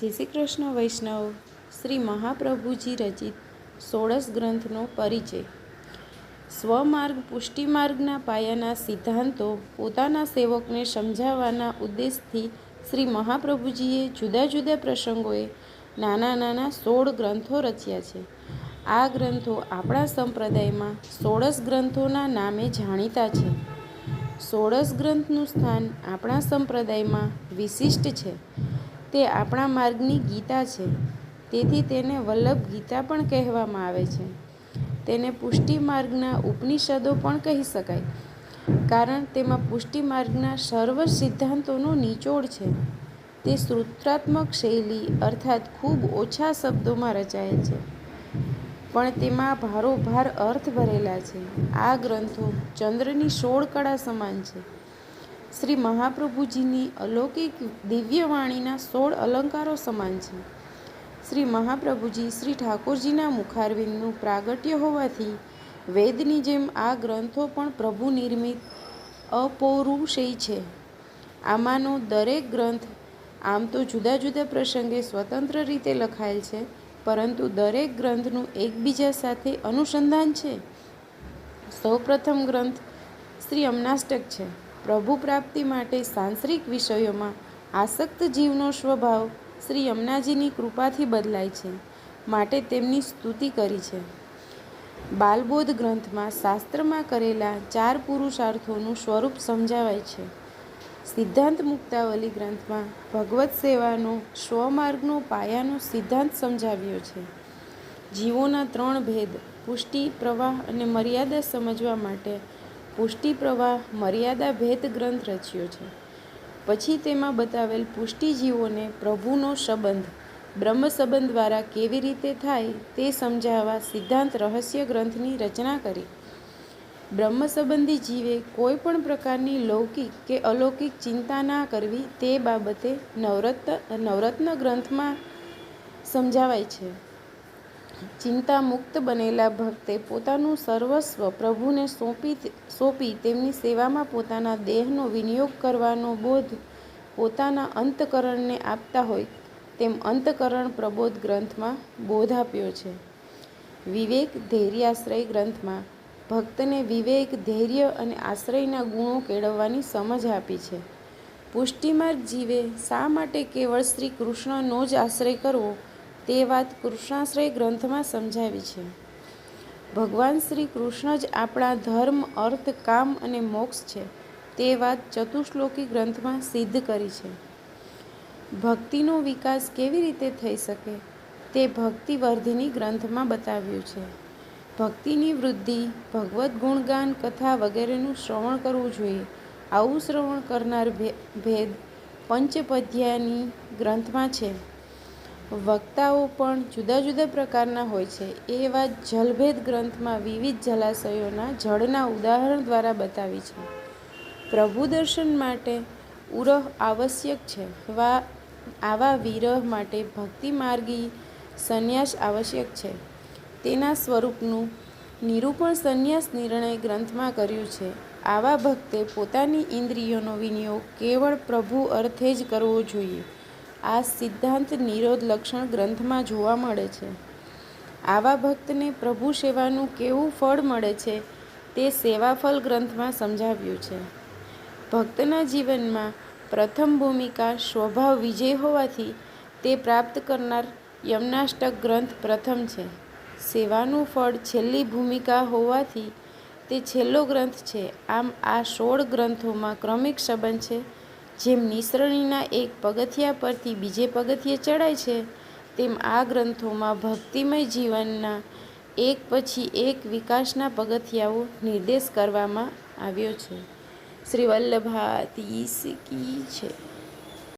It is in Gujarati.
જય શ્રી કૃષ્ણ, વૈષ્ણવ. શ્રી મહાપ્રભુજી રચિત ષોડશ ગ્રંથનો પરિચય. સ્વમાર્ગ, પુષ્ટિમાર્ગના પાયાના સિદ્ધાંતો પોતાના સેવકને સમજાવવાના ઉદ્દેશથી શ્રી મહાપ્રભુજીએ જુદા જુદા પ્રસંગોએ નાના નાના સોળ ગ્રંથો રચ્યા છે. આ ગ્રંથો આપણા સંપ્રદાયમાં ષોડશ ગ્રંથોના નામે જાણીતા છે. ષોડશ ગ્રંથનું સ્થાન આપણા સંપ્રદાયમાં વિશિષ્ટ છે. તે આપણા માર્ગની ગીતા છે. તેથી તેને વલ્લભ ગીતા પણ કહેવામાં આવે છે. તેને પુષ્ટિ માર્ગના ઉપનિષદો પણ કહી શકાય. કારણ તેમાં પુષ્ટિ માર્ગના સર્વ સિદ્ધાંતોનો નિચોડ છે. તે સૂત્રાત્મક શૈલી અર્થાત ખૂબ ઓછા શબ્દોમાં રચાયેલ છે. પણ તેમાં ભારોભાર અર્થ ભરેલા છે. આ ગ્રંથો ચંદ્રની સોળ કળા સમાન છે. શ્રી મહાપ્રભુજીની અલૌકિક દિવ્યવાણીના સોળ અલંકારો સમાન છે. શ્રી મહાપ્રભુજી શ્રી ઠાકોરજીના મુખારવિંદનું પ્રાગટ્ય હોવાથી વેદની જેમ આ ગ્રંથો પણ પ્રભુ નિર્મિત અપૌરુષેય છે. આમાંનો દરેક ગ્રંથ આમ તો જુદા જુદા પ્રસંગે સ્વતંત્ર રીતે લખાયેલ છે, પરંતુ દરેક ગ્રંથનું એકબીજા સાથે અનુસંધાન છે. સૌપ્રથમ ગ્રંથ શ્રી અમનાષ્ટક છે. પ્રભુ પ્રાપ્તિ માટે સાંસારિક વિષયોમાં આસક્ત જીવનો સ્વભાવ શ્રી યમુનાજીની કૃપાથી બદલાય છે, માટે તેમની સ્તુતિ કરી છે. બાલબોધ ગ્રંથમાં શાસ્ત્રમાં કરેલા ચાર પુરુષાર્થોનું સ્વરૂપ સમજાવાય છે. સિદ્ધાંત મુક્તાવલી ગ્રંથમાં ભગવત સેવાનો સ્વમાર્ગનો પાયાનો સિદ્ધાંત સમજાવ્યો છે. જીવોના ત્રણ ભેદ, પુષ્ટિ, પ્રવાહ અને મર્યાદા સમજવા માટે પુષ્ટિ પ્રવાહ મર્યાદા ભેદ ગ્રંથ રચ્યો છે. પછી તેમાં બતાવેલ પુષ્ટિજીવોને પ્રભુનો સંબંધ બ્રહ્મ સંબંધ દ્વારા કેવી રીતે થાય તે સમજાવવા સિદ્ધાંત રહસ્ય ગ્રંથની રચના કરી. બ્રહ્મ સંબંધી જીવે કોઈ પણ પ્રકારની લૌકિક કે અલૌકિક ચિંતા ના કરવી તે બાબતે નવરત્ન નવરત્ન ગ્રંથમાં સમજાવાય છે. ચિંતા મુક્ત બનેલા ભક્તે પોતાનું સર્વસ્વ પ્રભુને સોંપી સોંપી તેમની સેવામાં પોતાના દેહનો વિનિયોગ કરવાનો બોધ પોતાના અંતકરણને આપતા હોય તેમ અંતકરણ પ્રબોધ ગ્રંથમાં બોધ આપ્યો છે. વિવેક ધૈર્યાશ્રય ગ્રંથમાં ભક્તને વિવેક, ધૈર્ય અને આશ્રયના ગુણો કેળવવાની સમજ આપી છે. પુષ્ટિમાર્ગ જીવે શા માટે કેવળ શ્રી કૃષ્ણનો જ આશ્રય કરવો? તે વાત કૃષ્ણાશ્રય ગ્રંથમાં સમજાવી છે. ભગવાન શ્રી કૃષ્ણ જ આપણા ધર્મ, અર્થ, કામ અને મોક્ષ છે. તે વાત ચતુશ્લોકી ગ્રંથમાં સિદ્ધ કરી છે. ભક્તિનો વિકાસ કેવી રીતે થઈ શકે? તે ભક્તિવર્ધિની ગ્રંથમાં બતાવ્યું છે. ભક્તિની વૃદ્ધિ, ભગવદ્ ગુણગાન, કથા વગેરેનું શ્રવણ કરવું જોઈએ. આવું શ્રવણ કરનાર ભેદ પંચપદ્યાની ગ્રંથમાં છે. વક્તાઓ પણ જુદા જુદા પ્રકારના હોય છે. એ વાત જલભેદ ગ્રંથમાં વિવિધ જલાશયોના જળના ઉદાહરણ દ્વારા બતાવી છે. પ્રભુ દર્શન માટે ઉરહ આવશ્યક છે. વા, આવા વિરહ માટે ભક્તિ માર્ગી સંન્યાસ આવશ્યક છે. તેના સ્વરૂપનું નિરૂપણ સંન્યાસ નિર્ણય ગ્રંથમાં કર્યું છે. આવા ભક્તે પોતાની ઇન્દ્રિયોનો વિનિયોગ કેવળ પ્રભુ અર્થે જ કરવો જોઈએ. આ સિદ્ધાંત નિરોધ લક્ષણ ગ્રંથમાં જોવા મળે છે. આવા ભક્તને પ્રભુ સેવાનું કેવું ફળ મળે છે તે સેવાફલ ગ્રંથમાં સમજાવ્યું છે. ભક્તના જીવનમાં પ્રથમ ભૂમિકા સ્વભાવ વિજય હોવાથી તે પ્રાપ્ત કરનાર યમનાષ્ટક ગ્રંથ પ્રથમ છે. સેવાનું ફળ છેલ્લી ભૂમિકા હોવાથી તે છેલ્લો ગ્રંથ છે. આમ આ સોળ ગ્રંથોમાં ક્રમિક સંબંધ છે. જેમ નિસરણીના એક પગથિયા પરથી બીજે પગથિયે ચડાય છે, તેમ આ ગ્રંથોમાં ભક્તિમય જીવનના એક પછી એક વિકાસના પગથિયાઓ નિર્દેશ કરવામાં આવ્યો છે. શ્રી વલ્લભાતીશ કી છે.